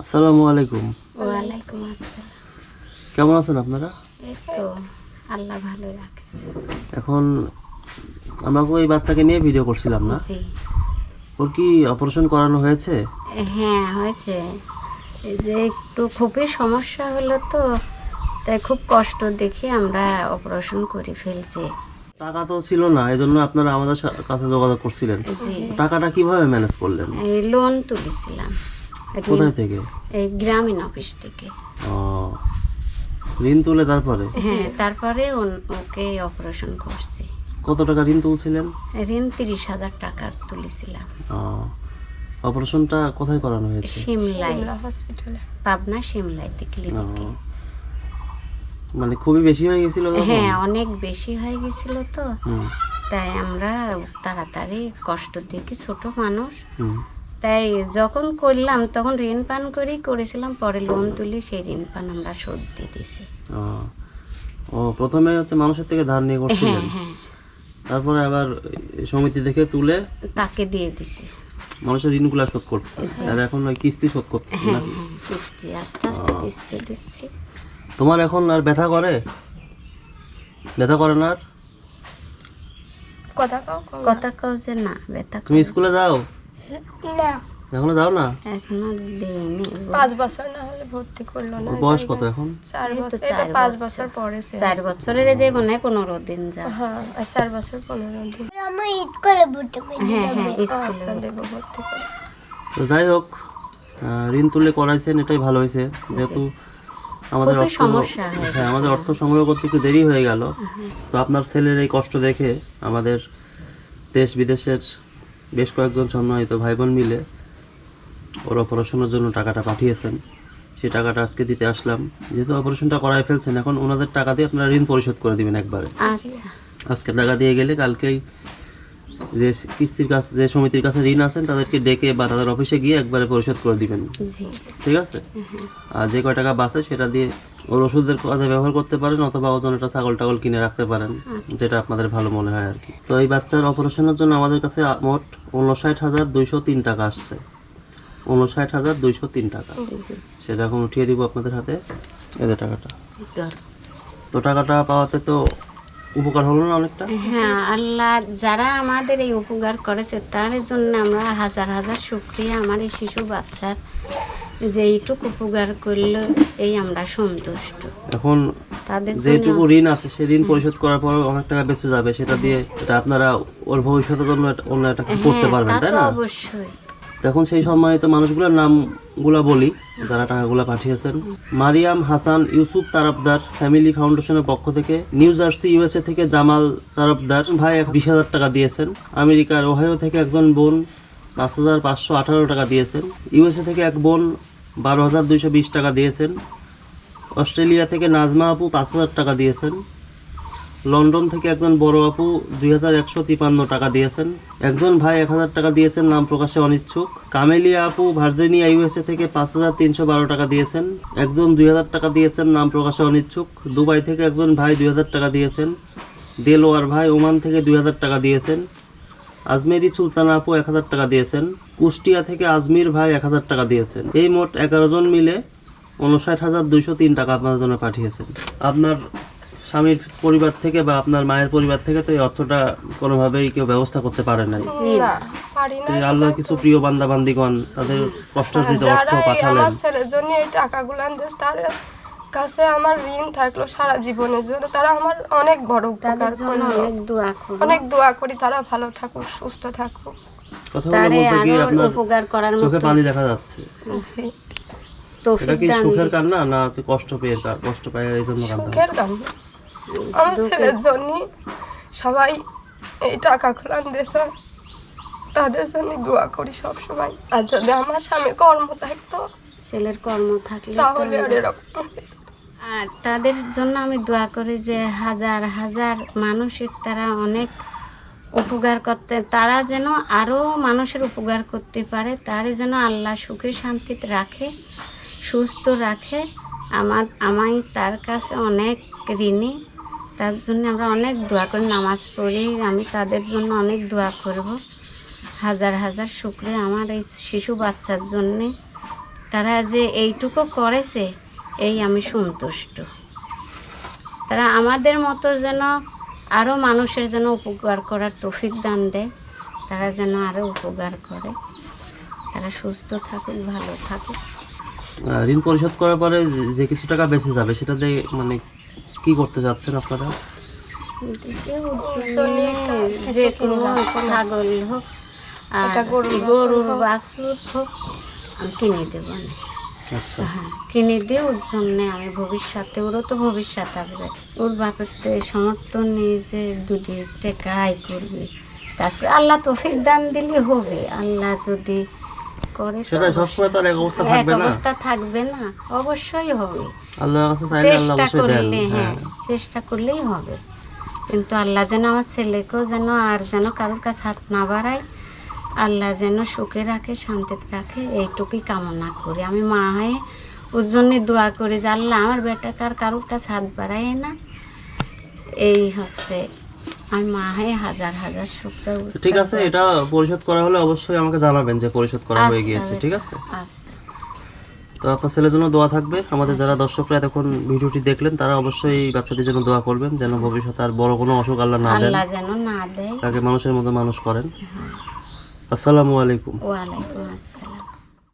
আসসালামু আলাইকুম। ওয়ালাইকুম আসসালাম। কেমন আছেন আপনারা? এই তো আল্লাহ ভালো রাখেছে। এখন আমরা তো এই বাচ্চাকে নিয়ে ভিডিও করছিলাম না? জি। ওর কি অপারেশন করানো হয়েছে? হ্যাঁ হয়েছে। এই যে একটু খুবই সমস্যা হলো তো তাই খুব কষ্ট দেখে আমরা অপারেশন করে ফেলছি। টাকা তো ছিল না এই জন্য আপনারা আমাদের সা- কাছে যোগাযোগ করছিলেন। জি। টাকাটা কীভাবে ম্যানেজ করলেন? এই লোন তুলেছিলাম। কোথায় থেকে? এই গ্রামীণ অফিস থেকে। ও ঋণ তুলে তারপরে? হ্যাঁ তারপরে ওকে অপারেশন করছি। কত টাকা ঋণ তুলছিলেন? ঋণ তিরিশ হাজার টাকার তুলেছিলাম। অপারেশনটা কোথায় করানো হয়েছে? সিমলাই। পাবনা সিমলাইতে ক্লিনিকে মানে খুবই বেশি হয়ে গেছিল হ্যাঁ অনেক বেশি হয়ে গেছিল তো। তাই আমরা তাড়াতাড়ি কষ্ট দেখি ছোট মানুষ। তাই যখন করলাম তখন ঋণ পান করেই করেছিলাম পরে লোন তুলে সেই ঋণ পান আমরা শোধ দিয়ে দিয়েছি। ও, ও প্রথমে হচ্ছে মানুষের থেকে ধার নিয়ে করছিলেন। হ্যাঁ হ্যাঁ। তারপরে আবার সমিতি দেখে তুলে তাকে দিয়ে দিছি মানুষের ঋণগুলো শোধ করছে। আর এখন ওই কিস্তি শোধ করছে নাকি হ্যাঁ কিস্তি আস্তে আস্তে কিস্তি দিচ্ছি। তোমার এখন আর ব্যথা করে? ব্যথা করে না আর? কথা কাউ যে না ব্যথা তুমি স্কুলে যাও? না। এখনও যাও না? এখনও পাঁচ বছর না হলে ভর্তি করল না। বয়স কত এখন? চার বছর এটা পাঁচ বছর। পরে চার বছরের যে মনে হয় পনেরো দিন যা। হ্যাঁ চার বছর পনেরো দিন। হ্যাঁ হ্যাঁ স্কুলে আচ্ছা দেবো ভর্তি করে। তো যাই হোক ঋণ তুলে করাইছেন এটাই ভালো হয়েছে। যেহেতু আমাদের অর্থ সমস্যা হ্যাঁ আমাদের অর্থ সংগ্রহ করতে একটু দেরি হয়ে গেল। তো আপনার ছেলের এই কষ্ট দেখে আমাদের দেশ বিদেশের বেশ কয়েকজন সম্মানিত ভাই বোন মিলে ওরা অপারেশনের জন্য টাকাটা পাঠিয়েছেন। সেই টাকাটা আজকে দিতে আসলাম। যেহেতু অপারেশনটা করাই ফেলছেন এখন ওনাদের টাকা দিয়ে আপনারা ঋণ পরিশোধ করে দিবেন একবারে। আচ্ছা। আজকে টাকা দিয়ে গেলে কালকেই যে কিস্তির কাছে যে সমিতির কাছে ঋণ আছেন তাদেরকে ডেকে বা তাদের অফিসে গিয়ে একবারে পরিশোধ করে দিবেন। ঠিক আছে? আর যে কয় টাকা বাঁচে সেটা দিয়ে ওর ওষুধের কাজে ব্যবহার করতে পারেন অথবা ওজন একটা ছাগল টাগল কিনে রাখতে পারেন যেটা আপনাদের ভালো মনে হয় আর কি। তো এই বাচ্চার অপারেশনের জন্য আমাদের কাছে মোট উনষাট হাজার দুইশো তিন টাকা আসছে। উনষাট হাজার দুইশো তিন টাকা। সেটা এখন উঠিয়ে দিব আপনাদের হাতে। এদের টাকাটা। তো টাকাটা পাওয়াতে তো উপকার হলো না অনেকটা? হ্যাঁ আল্লাহ যারা আমাদের এই উপকার করেছে তার জন্য আমরা হাজার হাজার শুক্রিয়া। আমার এই শিশু বাচ্চার যে এইটুকু উপকার করল এই আমরা সন্তুষ্ট। এখন তাদের যেটুকু ঋণ আছে সেই ঋণ পরিশোধ করার পর অনেক টাকা বেঁচে যাবে। সেটা দিয়ে এটা আপনারা ওর ভবিষ্যতের জন্য অন্য একটা কিছু করতে হ্যাঁ, পারবেন তাই না? অবশ্যই। এখন সেই সম্মানিত মানুষগুলোর নামগুলা বলি, যারা টাকাগুলো পাঠিয়েছেন। মারিয়াম হাসান ইউসুফ তারাবদার ফ্যামিলি ফাউন্ডেশনের পক্ষ থেকে, নিউ জার্সি, ইউএসএ থেকে জামাল তারাবদার ভাই বিশ হাজার টাকা দিয়েছেন। আমেরিকার ওহাইও থেকে একজন বোন পাঁচ হাজার পাঁচশো আঠারো টাকা দিয়েছেন। ইউএসএ থেকে এক বোন বারো হাজার দুইশো বিশ টাকা দিয়েছেন। অস্ট্রেলিয়া থেকে নাজমা আপু পাঁচ হাজার টাকা দিয়েছেন। লন্ডন থেকে একজন বড় আপু দুই টাকা দিয়েছেন। একজন ভাই এক হাজার টাকা দিয়েছেন, নাম প্রকাশে অনিচ্ছুক। কামেলিয়া আপু ভার্জিনিয়া, ইউএসএ থেকে পাঁচ হাজার তিনশো বারো টাকা দিয়েছেন। একজন দুই হাজার টাকা দিয়েছেন, নাম প্রকাশে অনিচ্ছুক। দুবাই থেকে একজন ভাই দুই হাজার টাকা দিয়েছেন। দেলোয়ার ভাই ওমান থেকে দুই হাজার টাকা দিয়েছেন। আজমেরি সুলতানা আপু এক হাজার টাকা দিয়েছেন। কুষ্টিয়া থেকে আজমির ভাই এক হাজার টাকা দিয়েছেন। এই মোট এগারো জন মিলে উনষাট হাজার দুইশো তিন টাকা আপনার জন্য পাঠিয়েছেন। আপনার স্বামীর পরিবার থেকে বা আপনার মায়ের পরিবার থেকে তো এই অর্থটা কোনোভাবেই কেউ ব্যবস্থা করতে পারে নাই। না পারি না তো আল্লাহর কিছু প্রিয় বান্দা বান্দিগণ তাদের কষ্টার্জিত অর্থ যারা এই পাঠালেন। আমার ছেলের জন্য এই টাকাগুলো আনতেছে তার কাছে আমার ঋণ থাকল সারা জীবনের জন্য তারা আমার অনেক বড় উপকার তাদের জন্য করল। অনেক দোয়া করো। অনেক দোয়া করি তারা ভালো থাকুক সুস্থ থাকুক। কথাগুলো তারে বলতে গিয়ে আরও আপনার উপকার করার চোখে মতো। পানি দেখা যাচ্ছে। জি। এটা তৌফিক কি দান সুখের কান্না না হচ্ছে কষ্ট পেয়ে কষ্ট পায় এই জন্য কান্না সুখের আমার ছেলের জন্য সবাই এই টাকাগুলো আনতেছে তাদের জন্য দোয়া করি সব সময় আর যদি আমার স্বামীর কর্ম থাকতো ছেলের কর্ম থাকলে তাহলে আর এরকম আর তাদের জন্য আমি দোয়া করি যে হাজার হাজার মানুষের তারা অনেক উপকার করতে তারা যেন আরও মানুষের উপকার করতে পারে তারে যেন আল্লাহ সুখে শান্তিতে রাখে সুস্থ রাখে। আমার আমি তার কাছে অনেক ঋণী তার জন্য আমরা অনেক দোয়া করি, নামাজ পড়ি। আমি তাদের জন্য অনেক দোয়া করব। হাজার হাজার শুক্রে আমার এই শিশু বাচ্চার জন্যে। তারা যে এইটুকু করেছে, এই আমি সন্তুষ্ট। তারা আমাদের মতো যেন আরও মানুষের যেন উপকার করার তৌফিক দান দেয়। তারা যেন আরও উপকার করে। তারা সুস্থ থাকুক, ভালো থাকুক। ঋণ পরিশোধ করার পরে যে কিছু টাকা বেঁচে যাবে, সেটা দিয়ে মানে কি করতে যাচ্ছেন আপনারা? যে কোনো ছাগল হোক আর একটা গরুর বাছুর গরুর হোক। বাছুর হোক আমি কিনে দেবো না আচ্ছা। হ্যাঁ কিনে দিয়ে ওর জন্যে আমি ভবিষ্যতে ওরও তো ভবিষ্যৎ আসবে ওর বাপের তো সমর্থ নেই যে দুটি টাকা আয় করবে। তারপরে আল্লাহ তৌফিক দান দিলে হবে। আল্লাহ যদি করে সেটা সবসময় তো আর এক অবস্থা থাকবে না। অবস্থা থাকবে না অবশ্যই হবে। আল্লাহর কাছে চাইলে আল্লাহ চেষ্টা অবশ্যই দেন হ্যাঁ হ্যাঁ। চেষ্টা করলেই হবে। কিন্তু আল্লাহ যেন আমার ছেলেকেও যেন আর যেন কারোর কাছে হাত না বাড়ায় আল্লাহ যেন সুখে রাখে শান্তিতে রাখে এইটুকুই কামনা করি। আমি মা হয়ে ওর জন্যে দোয়া করি যে আল্লাহ আমার বেটাকে আর কারোর কাছে হাত বাড়ায় না। এই হচ্ছে আমি মা হয়ে হাজার হাজার শুক্র ঠিক আছে এটা পরিশোধ করা হলে অবশ্যই আমাকে জানাবেন যে পরিশোধ করা হয়ে গিয়েছে ঠিক আছে? আচ্ছা। তো আপনার ছেলের জন্য দোয়া থাকবে। আমাদের যারা দর্শকরা এতক্ষণ ভিডিওটি দেখলেন তারা অবশ্যই এই বাচ্চাটির জন্য দোয়া করবেন যেন ভবিষ্যতে আর বড় কোনো অসুখ আল্লাহ না দেন। না দেয়। তাকে মানুষের মতো মানুষ করেন। আসসালামু আলাইকুম। ওয়ালাইকুম আসসালাম।